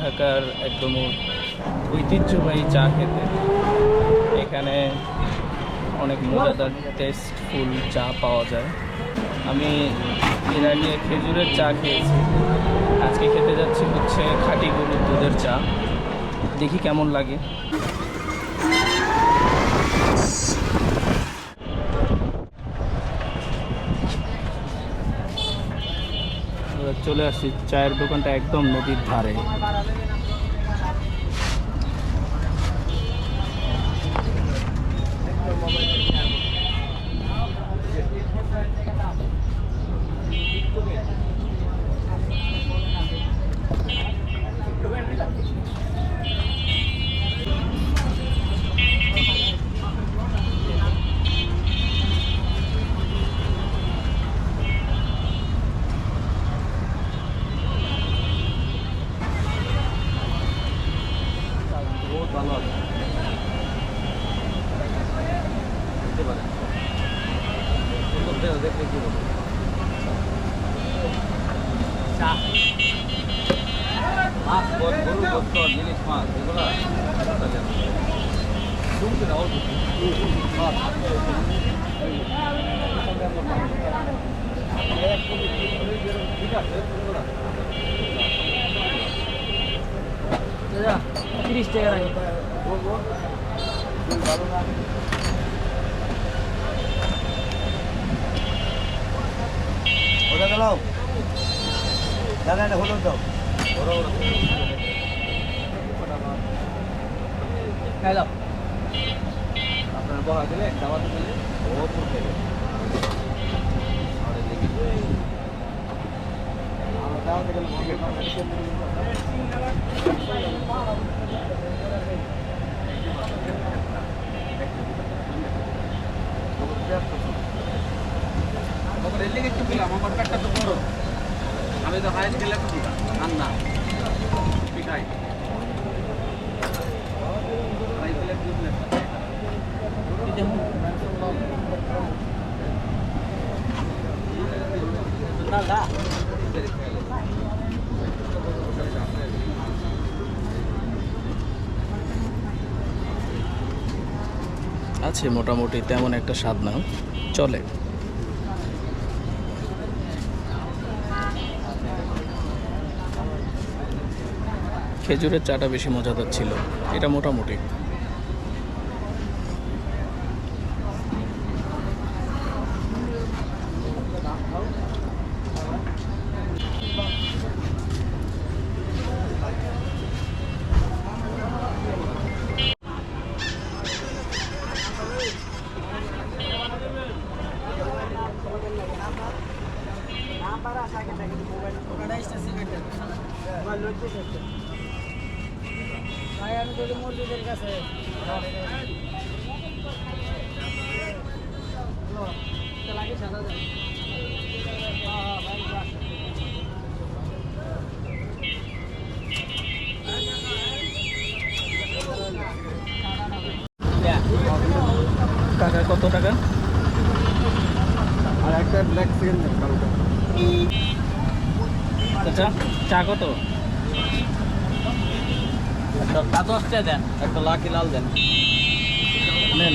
ঢাকার একদম ঐতিহ্যবাহী চা খেতে। এখানে অনেক মজাদার টেস্টফুল চা পাওয়া যায়। আমি এর আগে খেজুরের চা খেয়েছি। আজকে খেতে যাচ্ছি হচ্ছে খাঁটি গরুর দুধের চা। দেখি কেমন লাগে। চলে আসছি চায়ের দোকানটা একদম নদীর ধারে। ভালো আছে দিতে পারেন দেখলে কি বলব মাছ গরু গোস্ত জিনিস মাছ এগুলো তিরিশ টাকা রাখি ওটা গেল দাদা এটা হলো তো হ্যালো আপনার বহা দিলে দাওয়াতে দিলে। ও পুর আমরা দাওয়াতে গেলে আমার পেটটা তো বড় আমি তো হাইস্ট গেলে রান্না পিঠাই হাই আছে মোটামুটি তেমন একটা স্বাদ না। চলে। খেজুরের চাটা বেশি মজাদার ছিল। এটা মোটামুটি। মসজিদের কাছে টাকা কত টাকা? আর একটা ব্ল্যাক দেন কালোটা আচ্ছা চা কত? দশটা দেন একটা লাকি লাল দেন। নেন।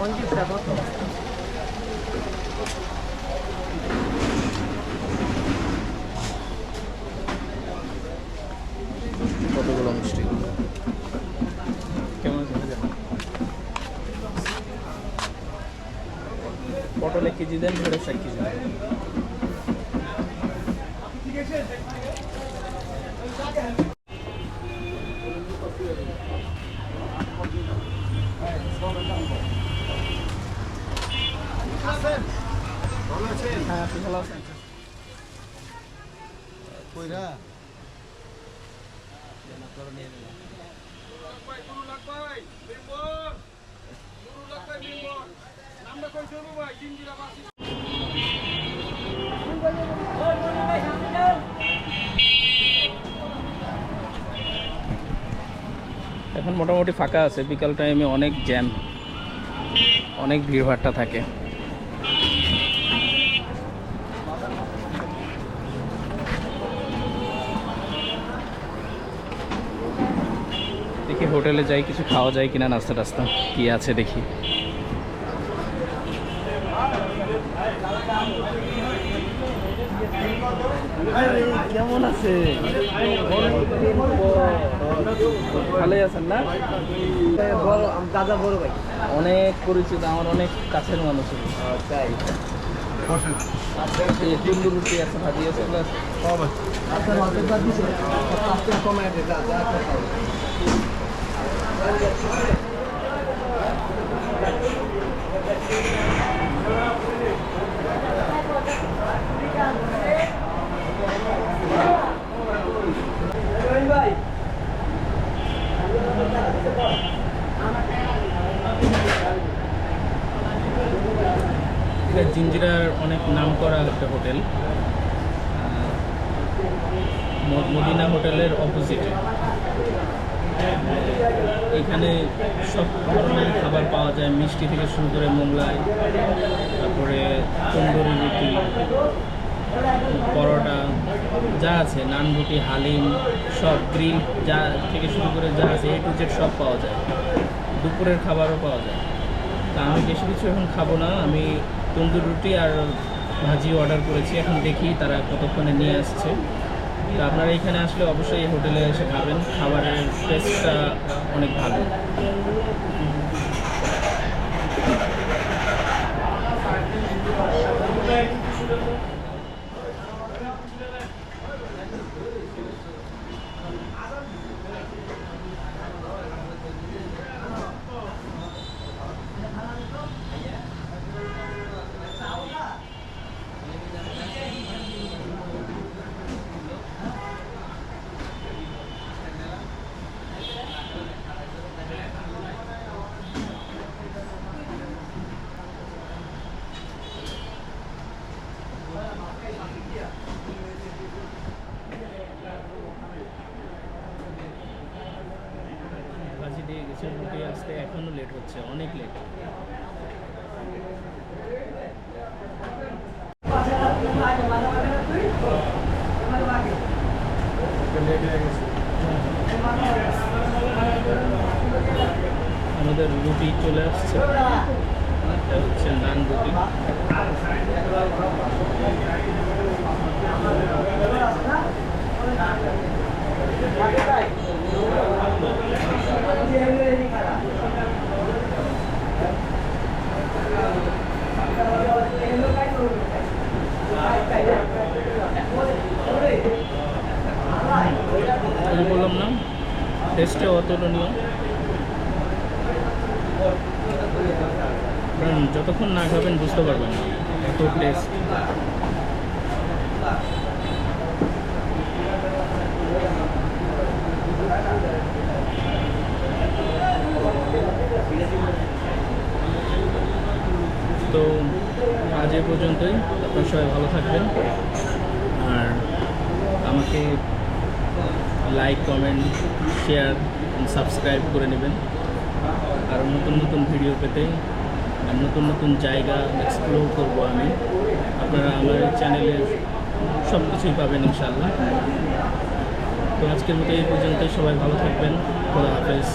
পঞ্চাশ টাকা কতগুলো মিষ্টি? কেমন পটলে কেজি দেন ধরে এক কেজি হ্যাঁ আপনি ভালো আছেন। কইরা? এখন মোটামুটি ফাঁকা আছে। বিকাল টাইমে অনেক জ্যাম অনেক ভিড়ভাট্টা থাকে। হোটেলে যাই কিছু খাওয়া যায় কিনা নাস্তা টাস্তা কি আছে দেখি। কেমন আছে? ভালোই আছেন না? বড় দাদা বড় ভাই। অনেক পরিচিত আমার অনেক কাছের মানুষ। তাই। এই তন্দুর রুটি আছে জিঞ্জিরার অনেক নাম করা একটা হোটেল। মদিনা হোটেলের অপোজিটে এখানে সব ধরনের খাবার পাওয়া যায়। মিষ্টি থেকে শুরু করে মোগলাই, তারপরে তন্দুরি রুটি, পরোটা, যা আছে, নান রুটি, হালিম, সব গ্রিল যা থেকে শুরু করে যা আছে এ টু জেড সব পাওয়া যায়। দুপুরের খাবারও পাওয়া যায়। তা আমি বেশি কিছু এখন খাব না। আমি তন্দুর রুটি আর ভাজি অর্ডার করেছি। এখন দেখি তারা কতক্ষণে নিয়ে আসছে। তো আপনারা এখানে আসলে অবশ্যই এই হোটেলে এসে খাবেন। খাবারের টেস্টটা অনেক ভালো ভাজি দিয়ে গেছে রুটি আসতে এখনও লেট হচ্ছে, অনেক লেট আমাদের রুটি চলে আসছে। এটা হচ্ছে নান রুটি। আমি বললাম না টেস্টে অতুলনীয়। যতক্ষণ না খাবেন বুঝতে পারবেন এত টেস্ট তো আজ এ পর্যন্তই। আপনারা সবাই ভালো থাকবেন। আর আমাকে লাইক কমেন্ট শেয়ার সাবস্ক্রাইব করে নেবেন। আর নতুন নতুন ভিডিও পেতে আর নতুন নতুন জায়গা এক্সপ্লোর করব আমি। আপনারা আমার চ্যানেলে সব কিছুই পাবেন ইনশাল্লাহ তো আজকের মতো এই পর্যন্ত সবাই ভালো থাকবেন। খোদা হাফেজ।